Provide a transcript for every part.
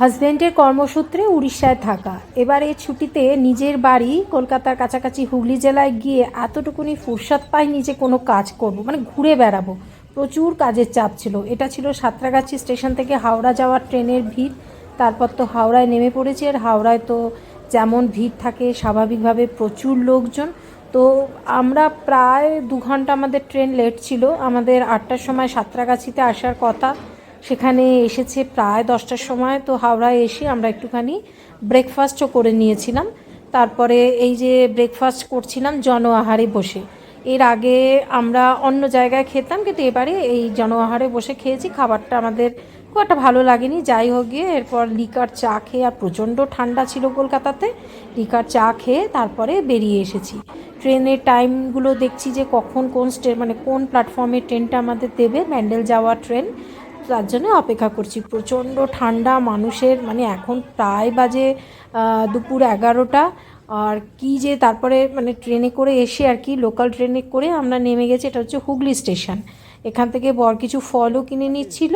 হাজব্যান্ডের কর্মসূত্রে উড়িষ্যায় থাকা। এবার এই ছুটিতে নিজের বাড়ি কলকাতার কাছাকাছি হুগলি জেলায় গিয়ে এতটুকুনি ফুরসত পাইনি যে কোনো কাজ করব মানে ঘুরে বেড়াবো। প্রচুর কাজের চাপ ছিল। এটা ছিল সাঁতরাগাছি স্টেশন থেকে হাওড়া যাওয়ার ট্রেনের ভিড়। তারপর তো হাওড়ায় নেমে পড়েছি আর হাওড়ায় তো যেমন ভিড় থাকে, স্বাভাবিকভাবে প্রচুর লোকজন। তো আমরা প্রায় দু ঘণ্টা আমাদের ট্রেন লেট ছিল। আমাদের আটটার সময় সাঁতরাগাছিতে আসার কথা। সেখানে এসেছে প্রায় দশটার সময়, তো হাওড়ায় এসে আমরা একটুখানি ব্রেকফাস্টও করে নিয়েছিলাম। তারপরে এই যে ব্রেকফাস্ট করছিলাম জন আহারে বসে। এর আগে আমরা অন্য জায়গায় খেতাম, কিন্তু এবারে এই জন আহারে বসে খেয়েছি। খাবারটা আমাদের খুব একটা ভালো লাগেনি। যাই হোক গিয়ে এরপর লিকার চা খেয়ে, আর প্রচণ্ড ঠান্ডা ছিল কলকাতাতে, লিকার চা খেয়ে তারপরে বেরিয়ে এসেছি। ট্রেনের টাইমগুলো দেখছি যে কখন কোন স্টে মানে কোন প্ল্যাটফর্মে ট্রেনটা আমাদের দেবে ব্যান্ডেল যাওয়ার ট্রেন তার জন্য অপেক্ষা করছি। প্রচণ্ড ঠান্ডা, মানুষের মানে এখন প্রায় বাজে দুপুর এগারোটা। আর কি যে তারপরে মানে ট্রেনে করে এসে আর কি লোকাল ট্রেনে করে আমরা নেমে গেছি, এটা হচ্ছে হুগলি স্টেশন। এখান থেকে বর কিছু ফলও কিনে নিচ্ছিল।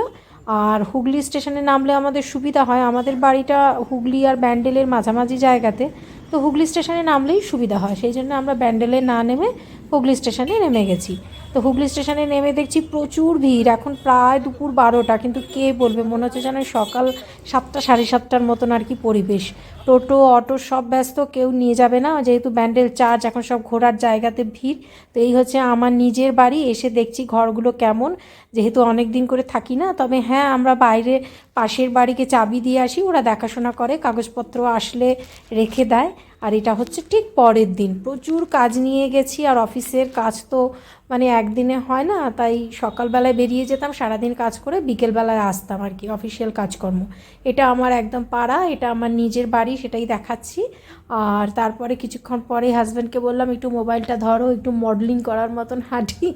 আর হুগলি স্টেশনে নামলে আমাদের সুবিধা হয়, আমাদের বাড়িটা হুগলি আর ব্যান্ডেলের মাঝামাঝি জায়গাতে। তো হুগলি স্টেশনে নামলেই সুবিধা হয়, সেই জন্য আমরা ব্যান্ডেলে না নেমে হুগলি স্টেশনে নেমে গেছি। তো হুগলি স্টেশনে নেমে দেখছি প্রচুর ভিড়। এখন প্রায় দুপুর বারোটা, কিন্তু কে বলবে? মনে হচ্ছে যেন সকাল সাতটা, সাড়ে সাতটার মতন আর কি পরিবেশ। টোটো, অটো সব ব্যস্ত, কেউ নিয়ে যাবে না। যেহেতু ব্যান্ডেল, চার্জ, এখন সব ঘোরার জায়গাতে ভিড়। তো এই হচ্ছে আমার নিজের বাড়ি। এসে দেখছি ঘরগুলো কেমন। যেহেতু অনেক দিন করে থাকি না, তবে হ্যাঁ আমরা বাইরে পাশের বাড়িকে চাবি দিয়ে আসি। ওরা দেখাশোনা করে, কাগজপত্র আসলে রেখে দেয়। আর এটা হচ্ছে ঠিক পরের দিন। প্রচুর কাজ নিয়ে গেছি আর অফিসের কাজ তো মানে একদিনে হয় না, তাই সকালবেলায় বেরিয়ে যেতাম, সারাদিন কাজ করে বিকেলবেলায় আসতাম আর কি, অফিসিয়াল কাজকর্ম। এটা আমার একদম পাড়া, এটা আমার নিজের বাড়ি, সেটাই দেখাচ্ছি। আর তারপরে কিছুক্ষণ পরে হাজব্যান্ডকে বললাম, একটু মোবাইলটা ধরো, একটু মডেলিং করার মতন হাঁটি।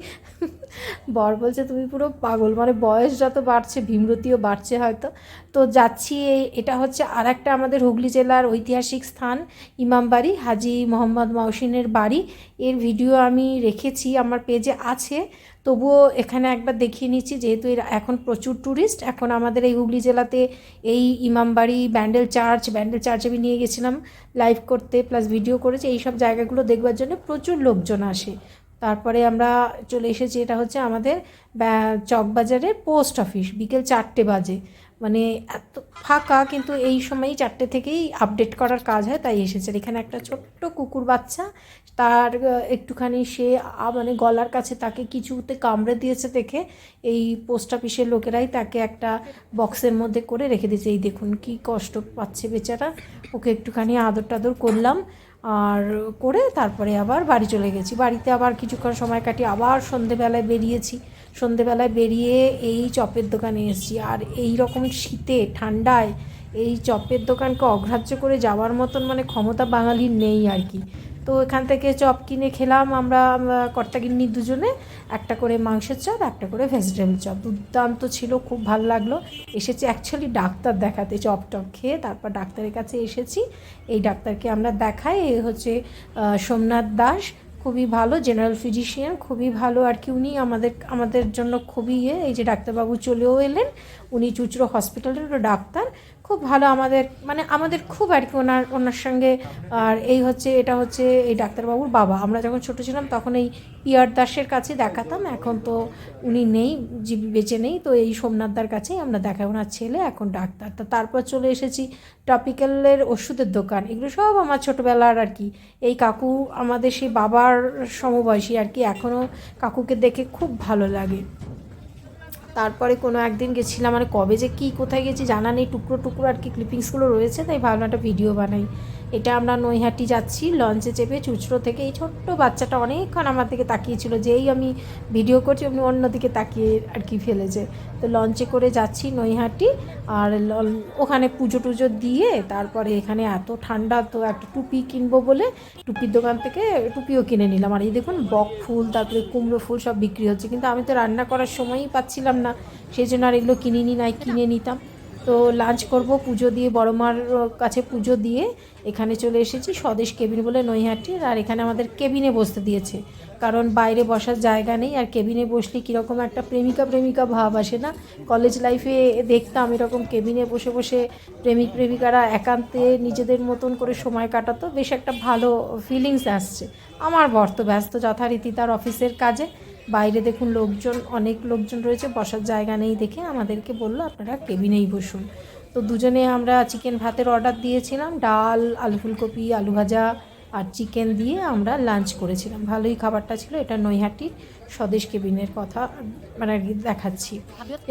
বর বলছে, তুমি পুরো পাগল মানে বয়স যত বাড়ছে, ভীমরতিও বাড়ছে হয়তো। তো যাচ্ছি এটা হচ্ছে আর একটা আমাদের হুগলি জেলার ঐতিহাসিক স্থান, ইমামবাড়ি, হাজি মোহাম্মদ মহসিনের বাড়ি। এর ভিডিও আমি রেখেছি, আমার পেজে আছে, তবুও এখানে একবার দেখিয়ে নিচ্ছি, যেহেতু এখন প্রচুর ট্যুরিস্ট এখন আমাদের এই হুগলি জেলাতে এই ইমামবাড়ি, ব্যান্ডেল চার্চ ব্যান্ডেল চার্চ আমি নিয়ে গেছিলাম লাইভ করতে প্লাস ভিডিও করেছি এই সব জায়গাগুলো দেখবার জন্য প্রচুর লোকজন আসে। তারপরে আমরা চলে এসেছি, এটা হচ্ছে আমাদের চকবাজারের পোস্ট অফিস বিকেল চারটে বাজে। মানে এত ফাঁকা, কিন্তু এই সময়ই চারটে থেকেই আপডেট করার কাজ হয়, তাই এসেছে। এখানে একটা ছোট্ট কুকুর বাচ্চা, তার একটুখানি সে মানে গলার কাছে তাকে কিছুতে কামড়ে দিয়েছে দেখে, এই পোস্ট অফিসের লোকেরাই তাকে একটা বক্সের মধ্যে করে রেখে দিয়েছে। এই দেখুন কি কষ্ট পাচ্ছে বেচারা, ওকে একটুখানি আদর টাদর করলাম। আর করে তারপরে আবার বাড়ি চলে গেছি। বাড়িতে আবার কিছুক্ষণ সময় কাটিয়ে আবার সন্ধেবেলায় বেরিয়েছি। সন্ধেবেলায় বেরিয়ে এই চপের দোকানে এসেছি। আর এই রকম শীতে, ঠান্ডায় এই চপের দোকানকে অগ্রাহ্য করে যাওয়ার মতন মানে ক্ষমতা বাঙালির নেই আর কি। তো এখান থেকে চপ কিনে খেলাম আমরা কর্তাগিন্নি দুজনে। একটা করে মাংসের চপ, একটা করে ভেজিটেবল চপ। দুর্দান্ত ছিল, খুব ভালো লাগল। এসেছি অ্যাকচুয়ালি ডাক্তার দেখাতে, চপ টপ খেয়ে তারপর ডাক্তারের কাছে এসেছি। এই ডাক্তারকে আমরা দেখাই, এ হচ্ছে সোমনাথ দাস। খুবই ভালো জেনারেল ফিজিশিয়ান খুবই ভালো। আর কি উনি আমাদের আমাদের জন্য খুবই ইয়ে এই যে ডাক্তারবাবু চলেও এলেন, উনি চুচরো হসপিটালের ডাক্তার। খুব ভালো আমাদের মানে আমাদের খুব আর কি ওনার ওনার সঙ্গে। আর এই হচ্ছে, এটা হচ্ছে এই ডাক্তারবাবুর বাবা। আমরা যখন ছোটো ছিলাম তখন এই পিয়ার দাসের কাছে দেখাতাম। এখন তো উনি নেই, জীব বেঁচে নেই। তো এই সোমনাথদার কাছেই আমরা দেখাই। ওনার ছেলে এখন ডাক্তার। তো তারপর চলে এসেছি টপিক্যালের ওষুধের দোকান। এগুলো সব আমার ছোটোবেলার আর কি। এই কাকু, আমাদের সেই বাবার সমবয়সী আর কি। এখনও কাকুকে দেখে খুব ভালো লাগে। তারপরে কোনো একদিন গেছিলাম মানে কবে যে কী কোথায় গেছি জানা নেই, টুকরো টুকরো আর কি ক্লিপিংসগুলো রয়েছে, তাই একটা ভিডিও বানাই। এটা আমরা নৈহাটি যাচ্ছি, লঞ্চে চেপে চুচড়ো থেকে। এই ছোট্ট বাচ্চাটা অনেকক্ষণ আমার দিকে তাকিয়েছিল, যেই আমি ভিডিও করছি অমনি অন্যদিকে তাকিয়ে আর কি ফেলেছে। তো লঞ্চে করে যাচ্ছি নৈহাটি, আর ওখানে পুজো টুজো দিয়ে তারপরে এখানে এত ঠান্ডা, তো একটা টুপি কিনবো বলে টুপির দোকান থেকে টুপিও কিনে নিলাম। আর এই দেখুন, বক ফুল, তারপরে কুমড়ো ফুল সব বিক্রি হচ্ছে। কিন্তু আমি তো রান্না করার সময়ই পাচ্ছিলাম না সেই জন্য আর এগুলো কিনিনি, নাই কিনে নিতাম। তো লাঞ্চ করব, পুজো দিয়ে বড় মার কাছে পুজো দিয়ে। এখানে চলে এসেছি স্বদেশ কেবিন বলে নৈহাটির, আর এখানে আমাদের কেবিনে বসতে দিয়েছে। কারণ বাইরে বসার জায়গা নেই, আর কেবিনে বসলে কীরকম একটা প্রেমিকা প্রেমিকা ভাব আসে না? কলেজ লাইফে দেখতাম এরকম কেবিনে বসে বসে প্রেমিক প্রেমিকারা একান্তে নিজেদের মতন করে সময় কাটাতো, বেশ একটা ভালো ফিলিংস আসছে। আমার বর তো ব্যস্ত যথারীতি তার অফিসের কাজে। বাইরে দেখুন লোকজন, অনেক লোকজন রয়েছে, বসার জায়গা নেই দেখে আমাদেরকে বলল, আপনারা কেবিনেই বসুন। তো দুজনে আমরা চিকেন ভাতের অর্ডার দিয়েছিলাম, ডাল, আলু ফুলকপি, আলু ভাজা আর চিকেন দিয়ে আমরা লাঞ্চ করেছিলাম। ভালোই খাবারটা ছিল, এটা নৈহাটির। স্বদেশ কেবিনের কথা মানে আর কি দেখাচ্ছি।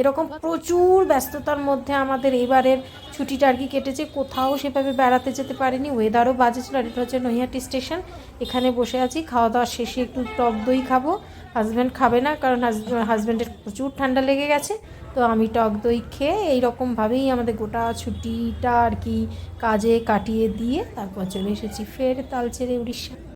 এরকম প্রচুর ব্যস্ততার মধ্যে আমাদের এবারের ছুটিটা আর কি কেটেছে কোথাও সেভাবে বেড়াতে যেতে পারিনি ওয়েদারও বাজে ছিল আর এটা হচ্ছে নৈহাটি স্টেশন এখানে বসে আছি খাওয়া দাওয়া শেষে একটু টক দই খাব হাজব্যান্ড খাবে না কারণ হাজব্যান্ডের প্রচুর ঠান্ডা লেগে গেছে তো আমি টক দই খেয়ে এইরকমভাবেই আমাদের গোটা ছুটিটা আর কি কাজে কাটিয়ে দিয়ে তারপর চলে এসেছি ফের তালচেরে উড়িষ্যা।